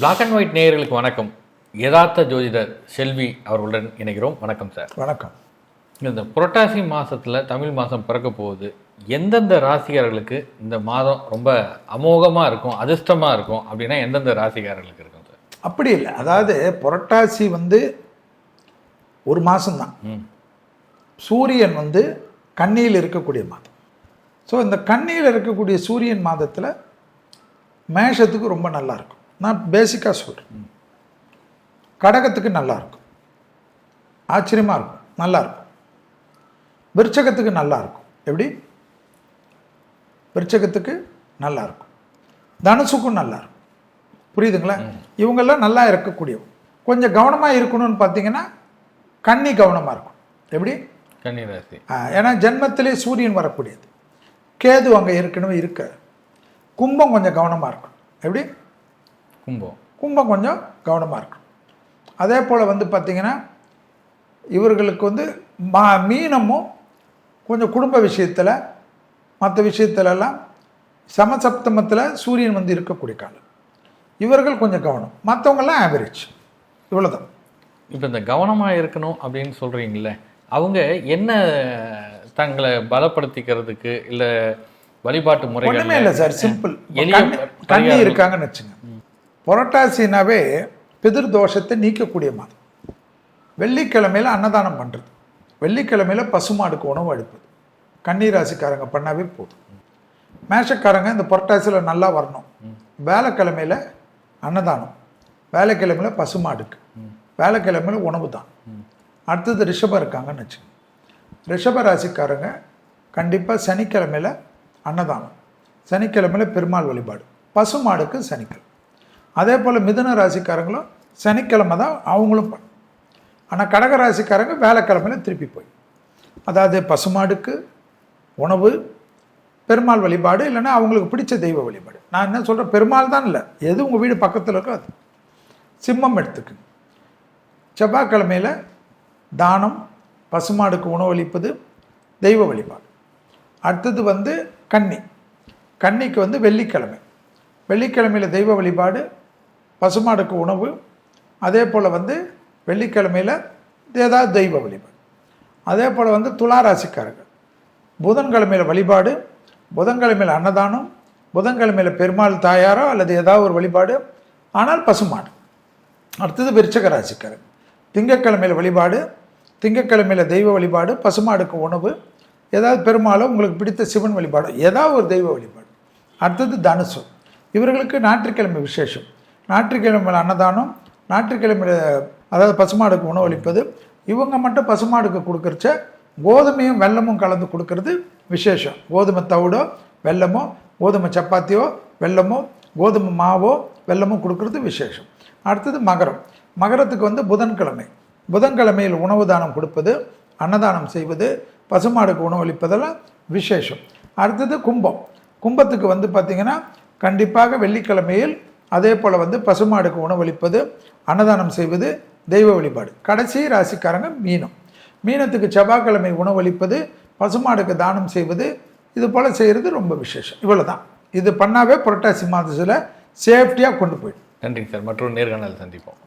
Black and white நேயர்களுக்கு வணக்கம். யதார்த்த ஜோதிடர் செல்வி அவர்களுடன் இணைகிறோம். வணக்கம் சார் வணக்கம். இந்த புரட்டாசி மாசத்துல தமிழ் மாதம் பிறக்க போகுது. எந்தெந்த ராசிக்காரர்களுக்கு இந்த மாதம் ரொம்ப அமோகமாக இருக்கும் அதிர்ஷ்டமாக இருக்கும் அப்படின்னா எந்தெந்த ராசிக்காரர்களுக்கு இருக்கும் சார் அப்படி இல்லை. அதாவது புரட்டாசி வந்து ஒரு மாதம்தான் சூரியன் வந்து கன்னியில் இருக்கக்கூடிய மாதம். ஸோ இந்த கன்னியில் இருக்கக்கூடிய சூரியன் மாதத்தில் மேஷத்துக்கு ரொம்ப நல்லா இருக்கும். நான் பேசிக்காக சொல்கிறேன் கடகத்துக்கு நல்லா இருக்கும் ஆச்சரியமாக இருக்கும் நல்லா இருக்கும் விருச்சகத்துக்கு நல்லா இருக்கும் எப்படி? விருச்சகத்துக்கு நல்லா இருக்கும் தனுசுக்கும் நல்லா இருக்கும் புரியுதுங்களா இவங்கெல்லாம் நல்லா இருக்கக்கூடியவங்க. கொஞ்சம் கவனமாக இருக்கணும்னு பார்த்தீங்கன்னா கன்னி கவனமாக இருக்கும் எப்படி? கன்னி ராசி. ஏன்னா ஜென்மத்திலே சூரியன் வரக்கூடியது. கேது அங்கே ஏற்கனவே இருக்க கும்பம் கொஞ்சம் கவனமாக இருக்கும் எப்படி? கும்பம். கும்பம் கொஞ்சம் கவனமாக இருக்கும் அதே போல் வந்து பார்த்திங்கன்னா இவர்களுக்கு வந்து மா மீனமும் கொஞ்சம் குடும்ப விஷயத்தில் மற்ற விஷயத்துலலாம் சமசப்தமத்தில் சூரியன் வந்து இருக்கக்கூடிய காலம். இவர்கள் கொஞ்சம் கவனம். மற்றவங்கெல்லாம் ஆவரேஜ் இவ்வளோதான் இப்போ இந்த கவனமாக இருக்கணும் அப்படின்னு சொல்கிறீங்களே அவங்க என்ன தங்களை பலப்படுத்திக்கிறதுக்கு இல்லை வழிபாட்டு ஒன்றுமே முறைகள் இல்லை சார் சிம்பிள். கண்ணி இருக்காங்கன்னு வச்சுங்க. புரட்டாசினாவே பிதிர் தோஷத்தை நீக்கக்கூடிய மாதம். வெள்ளிக்கிழமையில் அன்னதானம் பண்ணுறது வெள்ளிக்கிழமையில் பசுமாடுக்கு உணவு அளிப்பது. கன்னிராசிக்காரங்க பண்ணாவே போதும். மேஷக்காரங்க இந்த புரட்டாசியில் நல்லா வரணும். வேலைக்கிழமையில் அன்னதானம். வேலைக்கிழமையில் பசுமாடுக்கு. வேலைக்கிழமையில் உணவு தான். அடுத்தது ரிஷபம் இருக்காங்கன்னு வச்சுக்கோங்க. ரிஷப ராசிக்காரங்க கண்டிப்பாக சனிக்கிழமையில் அன்னதானம். சனிக்கிழமையில் பெருமாள் வழிபாடு. பசுமாடுக்கு சனிக்கிழமை. அதே போல் மிதுன ராசிக்காரங்களும் சனிக்கிழமை தான் அவங்களும் ஆனால் கடக ராசிக்காரங்க வேலைக்கிழமையில திருப்பி போய். அதாவது பசுமாடுக்கு உணவு பெருமாள் வழிபாடு இல்லைன்னா அவங்களுக்கு பிடிச்ச தெய்வ வழிபாடு. நான் என்ன சொல்கிறேன் பெருமாள் தான் இல்லை. எது உங்கள் வீடு பக்கத்தில் இருக்கோ அது. சிம்மம் எடுத்துக்குங்க செவ்வாய்க்கிழமையில் தானம் பசுமாடுக்கு உணவளிப்பது தெய்வ வழிபாடு. அடுத்தது வந்து கன்னி. கன்னிக்கு வந்து வெள்ளிக்கிழமை. வெள்ளிக்கிழமையில் தெய்வ வழிபாடு பசுமாடுக்கு உணவு அதே போல் வந்து வெள்ளிக்கிழமையில் ஏதாவது தெய்வ வழிபாடு. அதே போல் வந்து துளாராசிக்காரர்கள். புதன்கிழமையில் வழிபாடு புதன்கிழமையில் அன்னதானம் புதன்கிழமையில் பெருமாள் தாயாரோ அல்லது ஏதாவது ஒரு வழிபாடு ஆனால் பசுமாடு. அடுத்தது விருச்சக ராசிக்காரர். திங்கக்கிழமையில் வழிபாடு திங்கக்கிழமையில் தெய்வ வழிபாடு பசுமாடுக்கு உணவு ஏதாவது பெருமாளோ உங்களுக்கு பிடித்த சிவன் வழிபாடு ஏதாவது ஒரு தெய்வ வழிபாடு. அடுத்தது தனுசு. இவர்களுக்கு ஞாயிற்றுக்கிழமை விசேஷம். ஞாயிற்றுக்கிழமையில் அன்னதானம் ஞாயிற்றுக்கிழமையில் அதாவது பசுமாடுக்கு உணவளிப்பது இவங்க மட்டும் பசுமாடுக்கு கொடுக்குறச்ச கோதுமையும் வெல்லமும் கலந்து கொடுக்கறது விசேஷம். கோதுமை தவிடோ வெல்லமோ கோதுமை சப்பாத்தியோ வெல்லமோ கோதுமை மாவோ வெல்லமோ கொடுக்கறது விசேஷம். அடுத்தது மகரம். மகரத்துக்கு வந்து புதன்கிழமை. புதன்கிழமையில் உணவு தானம் கொடுப்பது அன்னதானம் செய்வது பசுமாடுக்கு உணவளிப்பதெல்லாம் விசேஷம். அடுத்தது கும்பம். கும்பத்துக்கு வந்து பார்த்திங்கன்னா கண்டிப்பாக வெள்ளிக்கிழமையில் அதே போல் வந்து பசுமாடுக்கு உணவளிப்பது அன்னதானம் செய்வது தெய்வ வழிபாடு. கடைசி ராசிக்காரங்க மீனம். மீனத்துக்கு செவ்வாய்க்கிழமை உணவளிப்பது பசுமாடுக்கு தானம் செய்வது இது போல் செய்கிறது ரொம்ப விசேஷம். இவ்வளோ தான் இது பண்ணாவே புரட்டாசி மாதத்தில் சேஃப்டியாக கொண்டு போயிடும். நன்றிங்க சார். மற்றொரு நேர்காணல் சந்திப்போம்.